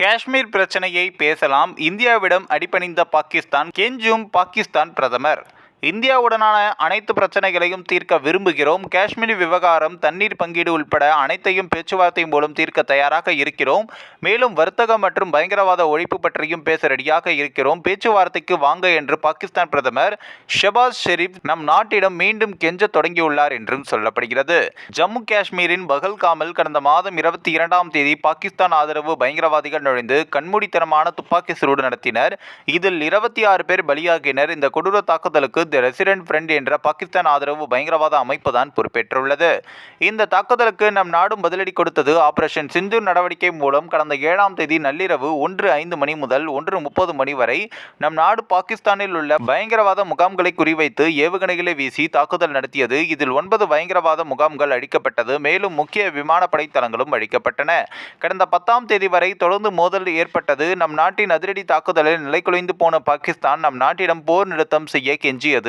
காஷ்மீர் பிரச்சனையை பேசலாம். இந்தியாவிடம் அடிபணிந்த பாகிஸ்தான். கெஞ்சும் பாகிஸ்தான் பிரதமர். இந்தியாவுடனான அனைத்து பிரச்சனைகளையும் தீர்க்க விரும்புகிறோம். காஷ்மீர் விவகாரம் தண்ணீர் பங்கீடு உள்பட அனைத்தையும் பேச்சுவார்த்தை மூலம் தீர்க்க தயாராக இருக்கிறோம். மேலும் வர்த்தகம் மற்றும் பயங்கரவாத ஒழிப்பு பற்றியும் பேச ரெடியாக இருக்கிறோம். பேச்சுவார்த்தைக்கு வாங்க என்று பாகிஸ்தான் பிரதமர் ஷபாஸ் ஷெரீப் நம் நாட்டிடம் மீண்டும் கெஞ்ச தொடங்கியுள்ளார் என்றும் சொல்லப்படுகிறது. ஜம்மு காஷ்மீரின் பகல்காமல் கடந்த மாதம் இருபத்தி இரண்டாம் தேதி பாகிஸ்தான் ஆதரவு பயங்கரவாதிகள் நுழைந்து கண்மூடித்தனமான துப்பாக்கி சூடு நடத்தினர். இதில் இருபத்தி ஆறு பேர் பலியாகினர். இந்த கொடூர தாக்குதலுக்கு தி ரெசிடென்ட் ஃப்ரெண்ட் என்ற பாகிஸ்தான் ஆதரவு பயங்கரவாத அமைப்பு தான் பொறுப்பேற்றுள்ளது. இந்த தாக்குதலுக்கு நம் நாடும் பதிலடி கொடுத்தது ஆபரேஷன் சிந்து நடவடிக்கை மூலம் கடந்த ஏழாம் தேதி நள்ளிரவு ஒன்று ஐந்து மணி முதல் ஒன்று முப்பது மணி வரை நம் நாடு பாகிஸ்தானில் உள்ள பயங்கரவாத முகாம்களை குறிவைத்து ஏவுகணைகளை வீசி தாக்குதல் நடத்தியது. இதில் ஒன்பது பயங்கரவாத முகாம்கள் அழிக்கப்பட்டது. மேலும் முக்கிய விமானப்படை தளங்களும் அழிக்கப்பட்டன. கடந்த பத்தாம் தேதி வரை தொடர்ந்து மோதல் ஏற்பட்டது. நம் நாட்டின் அதிரடி தாக்குதலில் நிலைக்குலைந்து போன பாகிஸ்தான் நம் நாட்டிடம் போர் நிறுத்தம் செய்ய கெஞ்சியது.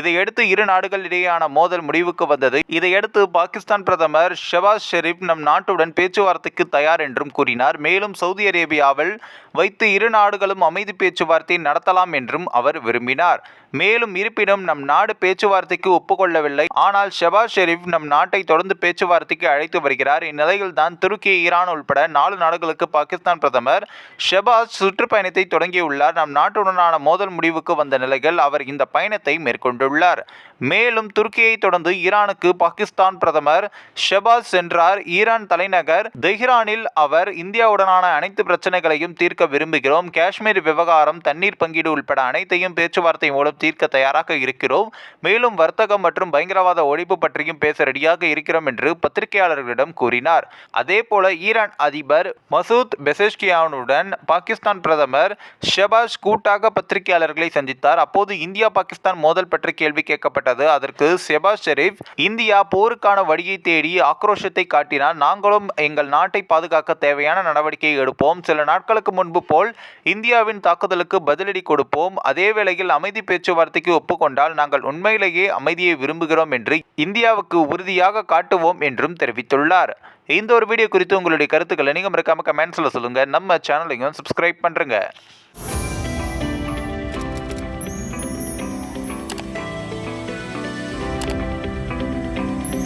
இதையடுத்து இரு நாடுகள் இடையேயான மோதல் முடிவுக்கு வந்தது. இதையடுத்து பாகிஸ்தான் பிரதமர் ஷபாஸ் ஷெரீப் நம் நாட்டுடன் பேச்சுவார்த்தைக்கு தயார் என்றும் கூறினார். மேலும் சவுதி அரேபியாவில் வைத்து இரு நாடுகளும் அமைதி பேச்சுவார்த்தை நடத்தலாம் என்றும் அவர் விரும்பினார். மேலும் இருப்பினும் நம் நாடு பேச்சுவார்த்தைக்கு ஒப்புக்கொள்ளவில்லை. ஆனால் ஷெபாஸ் ஷெரீப் நம் நாட்டை தொடர்ந்து பேச்சுவார்த்தைக்கு அழைத்து வருகிறார். இந்நிலையில் தான் துருக்கி ஈரான் உள்பட நாலு நாடுகளுக்கு பாகிஸ்தான் பிரதமர் ஷெபாஸ் சுற்றுப்பயணத்தை தொடங்கியுள்ளார். நம் நாட்டுடனான மோதல் முடிவுக்கு வந்த நிலையில் அவர் இந்த பயணத்தை மேற்கொண்டுள்ளார் மேலும் துருக்கியை தொடர்ந்து ஈரானுக்கு பாகிஸ்தான் பிரதமர் ஷெபாஸ் சென்றார். ஈரான் தலைநகர் தெஹ்ரானில் அவர் இந்தியாவுடனான அனைத்து பிரச்சனைகளையும் தீர்க்க விரும்புகிறோம். காஷ்மீர் விவகாரம் தண்ணீர் பங்கீடு உள்பட அனைத்தையும் பேச்சுவார்த்தை மூலம் தீர்க்க தயாராக இருக்கிறோம். மேலும் வர்த்தகம் மற்றும் பயங்கரவாத ஒழிப்பு பற்றியும் பேச ரெடியாக இருக்கிறோம் என்று பத்திரிகையாளர்களிடம் கூறினார். அதேபோல ஈரான் அதிபர் மசூத் பெசஷ்கியானுடன் பாகிஸ்தான் பிரதமர் ஷெபாஸ் கூட்டாக பத்திரிகையாளர்களை சந்தித்தார். அப்போது இந்தியா பாகிஸ்தான் மோதல் பற்றி கேள்வி கேட்கப்பட்ட கேட்கப்பட்டது அதற்கு செபாஸ் ஷெரீப் இந்தியா போருக்கான வழியை தேடி ஆக்ரோஷத்தை காட்டினால் நாங்களும் எங்கள் நாட்டை பாதுகாக்க தேவையான நடவடிக்கை எடுப்போம். சில நாட்களுக்கு முன்பு போல் இந்தியாவின் தாக்குதலுக்கு பதிலடி கொடுப்போம். அதே வேளையில் அமைதி பேச்சுவார்த்தைக்கு ஒப்புக்கொண்டால் நாங்கள் உண்மையிலேயே அமைதியை விரும்புகிறோம் என்று இந்தியாவுக்கு உறுதியாக காட்டுவோம் என்றும் தெரிவித்துள்ளார். இந்த ஒரு வீடியோ குறித்து உங்களுடைய கருத்துக்களை நீங்கள் மறக்காம கமெண்ட்ஸில் சொல்லுங்கள் நம்ம சேனலையும் சப்ஸ்கிரைப் பண்ணுறங்க